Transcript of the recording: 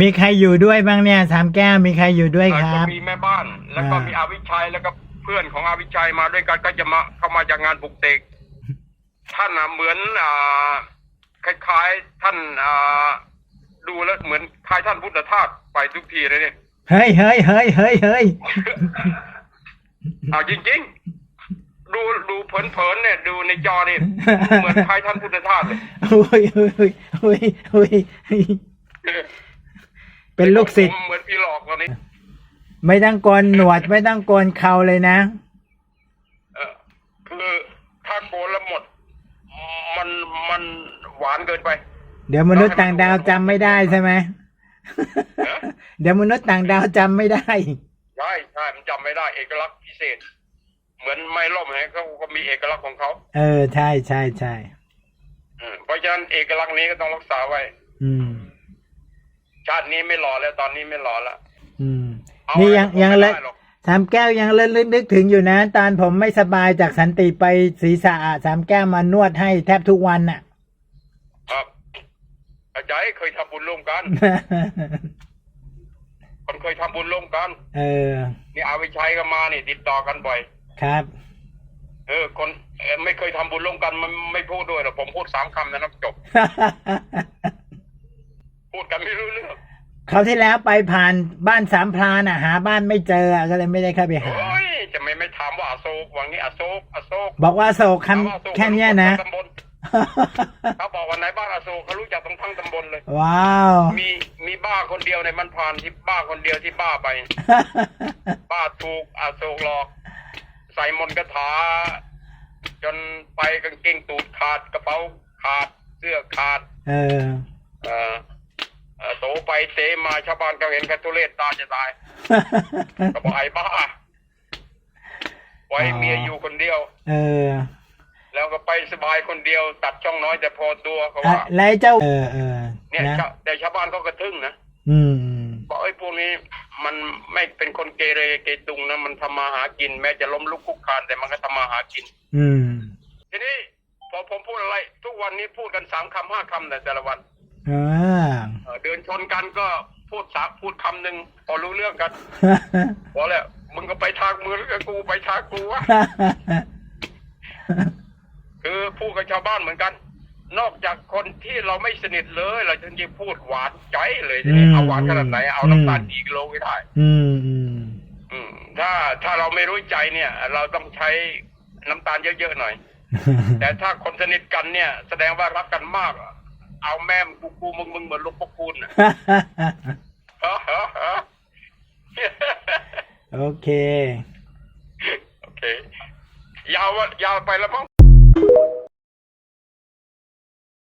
มีใครอยู่ด้วยบ้างเนี่ยสามแก้วมีใครอยู่ด้วยคแล้วรัก็บมีแม่บ้าน แล้วก็อ่ามี มีอาวิชัยแล้วก็เพื่อนของอาวิชัยมาด้วยกันก็จะมาเข้ามาจากงานปลุกเตกท่านน่ะเหมือนอ่าคล้ายๆท่านอ่าดูแล้วเหมือนคล้ายท่านพุทธทาสไปทุกทีเลยเนี่ย เฮ้ยเฮ้ยเฮ้ยเฮ้ยเฮ้ยเอาจริง ๆ ดูดูเผินๆเนี่ย ดูในจอนี่เหมือนคล้ายท่านพุทธทาสเลย โอ้ยโอ้ยโอ้ยโอ้ย เป็นลูกศิษย์ผมเหมือนพี่หลอกตอนนี้ ไม่ต้องโกนหนวดไม่ต้องโกนเขาเลยนะ เออคือถ้าโกนแล้วหมด มันมันหวานเกินไป เดี๋ยวมนุษย์ต่างดาวจำไม่ได้ใช่ไหมฮะเดี๋ยวมนุษย์ต่างดาวจำไม่ได้ ใช่ใช่มันจำไม่ได้เอกลักษณ์พิเศษ เหมือนไม้ล่มฮะเขาก็มีเอกลักษณ์ของเขาเออ ใช่ใช่ใช่อืมเพราะฉะนั้นเอกลักษณ์นี้ก็ต้องรักษาไว้ อืม ชาตินี้ไม่รอแล้วตอนนี้ไม่รอแล้วอืม เอานี่ไว้ยังผมยังไม่เลยได้หรอกสามแก้วยังเล่นนึกถึงอยู่นะ ตอนผมไม่สบายจากสันติไปศีรษะอะสามแก้วมานวดให้แทบทุกวันน่ะ ครับอาจารย์เคยทำบุญร่วมกัน คนเคยทำบุญร่วมกัน เออ นี่อาวิชัยก็มานี่ ติดต่อกันบ่อย ครับ เออ คนเอ่อไม่เคยทำบุญร่วมกันมันไม่พูดด้วยหรอกผมพูดสามคำนะจบพูดกัน ไม่รู้เรื่องเขาวที่แล้วไปผ่านบ้านสามพรานอะหาบ้านไม่เจออะก็เลยไม่ได้เข้าไปหา โอ้ยจะไม่ไม่ถามว่าอโศกวังนี้อโศกอโศกบอกว่าโศกถามว่าอโศคำกแค่เนี้ยนะตำบลเขาบอกวันไหนบ้านอโศกเขารู้จักทั้งทั้งตำบลเลย ว้าว มีมีบ้าคนเดียวในมันผ่านที่บ้าคนเดียวที่บ้าไป บ้าถูกอโศกหลอก ใส่มนต์คาถา จนไปกางเกงตูดขาดกระเป๋าขาดเสื้อขาด เออ เอ่อเอ่อโต ไปเตะมาชาวบ้านก็เห็นกันทุเรศตาจะตายก็บอกไอ้บ้าไว้อ๋อเมียอยู่คนเดียว เออ แล้วก็ไปสบายคนเดียว ตัดช่องน้อยแต่พอตัวเขาอะว่าแล้วไอ้เจ้า เออเออเนี่ยนะชาวแต่ชาวบ้านเขาก็ทึ่งนะอืมอืมบอกไอ้พวกนี้มันไม่เป็นคนเกเรเกตุงนะมันทำมาหากิน แม้จะล้มลุกคลุกคลานแต่มันก็ทำมาหากิน อืม ทีนี้พอผมพูดอะไร ทุกวันนี้พูดกันสามคำห้าคำแต่แต่ละวัน อ่าเออเดินชนกันก็พูดสามพูดคำหนึ่งพอรู้เรื่องกันพอแล้วมึงก็ไปทางมือแล้วก็กูไปทางกูวะคือพูดกับชาวบ้านเหมือนกัน นอกจากคนที่เราไม่สนิทเลยเราถึงจะพูดหวานใจเลยทีนี้อืมเอาหวานขนาดไหนเอาน้ำตาลกี่กิโลก็ได้อืมอืมอืมถ้าถ้าเราไม่รู้ใจเนี่ย เราต้องใช้น้ำตาลเยอะๆหน่อย แต่ถ้าคนสนิทกันเนี่ย แสดงว่ารักกันมาก เอาแม่มกูกูมึงมึงเหมือนหลูกพระคุณน่ะ โอเค โอเค ยาววะยาวไปแล้วมั้ง